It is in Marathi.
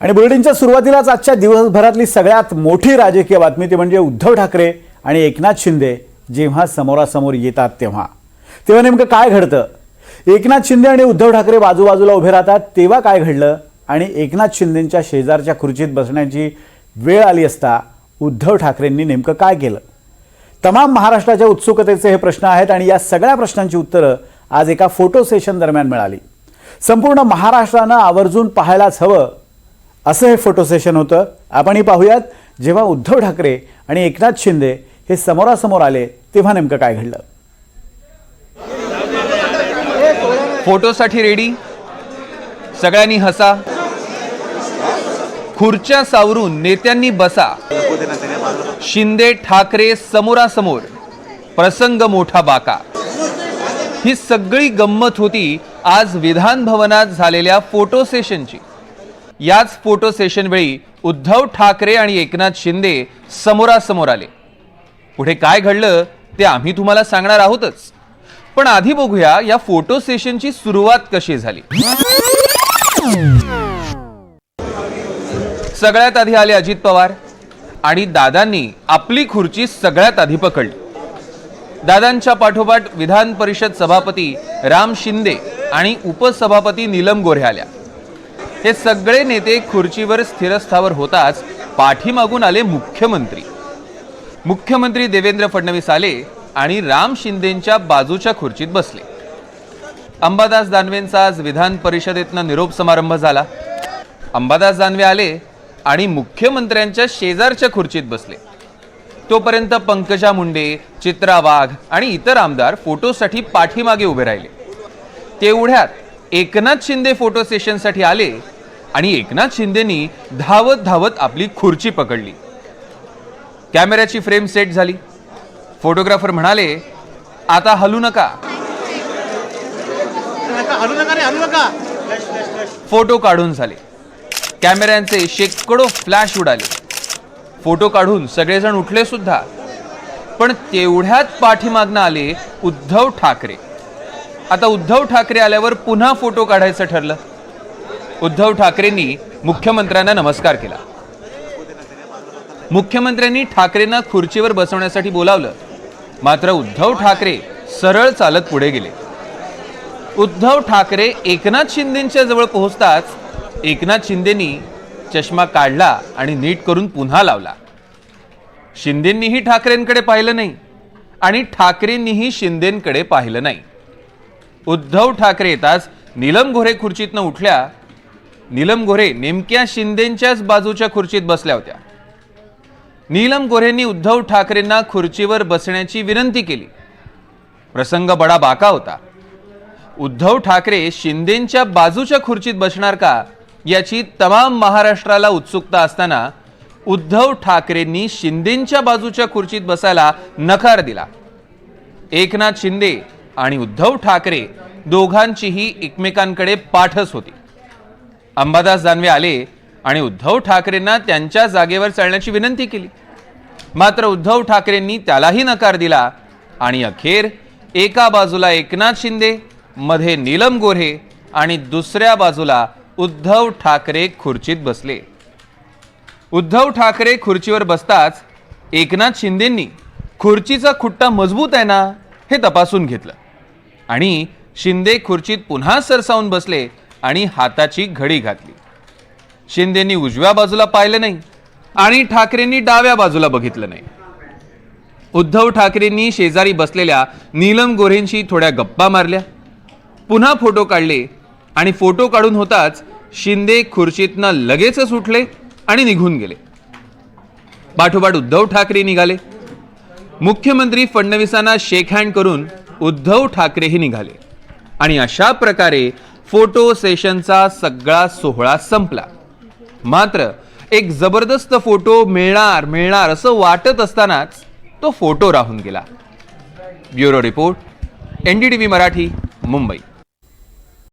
आणि बुलेटिनच्या सुरुवातीलाच आजच्या दिवसभरातली सगळ्यात मोठी राजकीय बातमी ती म्हणजे उद्धव ठाकरे आणि एकनाथ शिंदे जेव्हा समोरासमोर येतात तेव्हा. तेव्हा नेमकं काय घडतं? एकनाथ शिंदे आणि उद्धव ठाकरे बाजूबाजूला उभे राहतात तेव्हा काय घडलं? आणि एकनाथ शिंदेंच्या शेजारच्या खुर्चीत बसण्याची वेळ आली असता उद्धव ठाकरेंनी नेमकं काय केलं? तमाम महाराष्ट्राच्या उत्सुकतेचे हे प्रश्न आहेत आणि या सगळ्या प्रश्नांची उत्तरं आज एका फोटो सेशन दरम्यान मिळाली. संपूर्ण महाराष्ट्रानं आवर्जून पाहायलाच हवं असं हे फोटो सेशन होतं. आपणही पाहूयात. जेव्हा उद्धव ठाकरे आणि एकनाथ शिंदे हे समोरासमोर आले तेव्हा नेमकं काय घडलं? फोटोसाठी रेडी सगळ्यांनी हसा. खुर्च्या सावरून नेत्यांनी बसा. शिंदे ठाकरे समोरासमोर. प्रसंग मोठा बाका. ही सगळी गंमत होती आज विधान भवनात झालेल्या फोटो सेशनची. याच फोटो सेशन वेळी उद्धव ठाकरे आणि एकनाथ शिंदे समोरासमोर आले. पुढे काय घडलं ते आम्ही तुम्हाला सांगणार आहोतच. पण आधी बघूया या फोटो सेशनची सुरुवात कशी झाली. सगळ्यात आधी आले अजित पवार आणि दादांनी आपली खुर्ची सगळ्यात आधी पकडली. दादांच्या पाठोपाठ विधान परिषद सभापती राम शिंदे आणि उपसभापती नीलम गोऱ्हे आल्या. हे सगळे नेते खुर्चीवर स्थिरस्थावर होताच पाठीमागून आले मुख्यमंत्री. मुख्यमंत्री देवेंद्र फडणवीस आले आणि राम शिंदेंच्या बाजूच्या खुर्चीत बसले. अंबादास दानवेंचा आज विधान परिषदेतनं निरोप समारंभ झाला. अंबादास दानवे आले आणि मुख्यमंत्र्यांच्या शेजारच्या खुर्चीत बसले. तोपर्यंत पंकजा मुंडे चित्रा वाघ आणि इतर आमदार फोटोसाठी पाठीमागे उभे राहिले. तेवढ्यात एकनाथ शिंदे फोटो सेशनसाठी आले आणि एकनाथ शिंदेनी धावत धावत आपली खुर्ची पकडली. कॅमेऱ्याची फ्रेम सेट झाली. फोटोग्राफर म्हणाले आता हलू नका. फोटो काढून झाले. कॅमेऱ्यांचे शेकडो फ्लॅश उडाले. फोटो काढून सगळेजण उठले सुद्धा. पण तेवढ्यात पाठीमागनं आले उद्धव ठाकरे. आता उद्धव ठाकरे आल्यावर पुन्हा फोटो काढायचं ठरलं. उद्धव ठाकरेंनी मुख्यमंत्र्यांना नमस्कार केला. मुख्यमंत्र्यांनी ठाकरेंना खुर्चीवर बसवण्यासाठी बोलावलं. मात्र उद्धव ठाकरे सरळ चालत पुढे गेले. उद्धव ठाकरे एकनाथ शिंदेच्या जवळ पोहोचताच एकनाथ शिंदेनी चष्मा काढला आणि नीट करून पुन्हा लावला. शिंदेंनीही ठाकरेंकडे पाहिलं नाही आणि ठाकरेंनीही शिंदेंकडे पाहिलं नाही. उद्धव ठाकरे येताच नीलम गोरे खुर्चीतनं उठल्या. नीलम गोरे नेमक्या शिंदेंच्याच बाजूच्या खुर्चीत बसल्या होत्या. नीलम गोरेंनी उद्धव ठाकरेंना खुर्चीवर बसण्याची विनंती केली. प्रसंग बडा बाका होता. उद्धव ठाकरे शिंदेंच्या बाजूच्या खुर्चीत बसणार का याची तमाम महाराष्ट्राला उत्सुकता असताना उद्धव ठाकरेंनी शिंदेंच्या बाजूच्या खुर्चीत बसायला नकार दिला. एकनाथ शिंदे आणि उद्धव ठाकरे दोघांचीही एकमेकांकडे पाठच होती. अंबादास दानवे आले आणि उद्धव ठाकरेंना त्यांच्या जागेवर चालण्याची विनंती केली. मात्र उद्धव ठाकरेंनी त्यालाही नकार दिला आणि अखेर एका बाजूला एकनाथ शिंदे मध्ये नीलम गोऱ्हे आणि दुसऱ्या बाजूला उद्धव ठाकरे खुर्चीत बसले. उद्धव ठाकरे खुर्चीवर बसताच एकनाथ शिंदेंनी खुर्चीचा खुट्टा मजबूत आहे ना हे तपासून घेतलं. आणि शिंदे खुर्चीत पुन्हा सरसावून बसले आणि हाताची घडी घातली. शिंदेनी उजव्या बाजूला पाहिलं नाही आणि ठाकरेंनी डाव्या बाजूला बघितलं नाही. उद्धव ठाकरेंनी शेजारी बसलेल्या नीलम गोऱ्हेंशी थोड्या गप्पा मारल्या. पुन्हा फोटो काढले आणि फोटो काढून होताच शिंदे खुर्चीतनं लगेचच उठले आणि निघून गेले. पाठोपाठ उद्धव ठाकरे निघाले. मुख्यमंत्री फडणवीसांना शेक हँड करून उद्धव ठाकरेही निघाले. आणि अशा प्रकारे फोटो सेशनचा सगळा सोहळा संपला. मात्र एक जबरदस्त फोटो मिळणार मिळणार असं वाटत असतानाच तो फोटो राहून गेला. Bureau report NDTV Marathi Mumbai.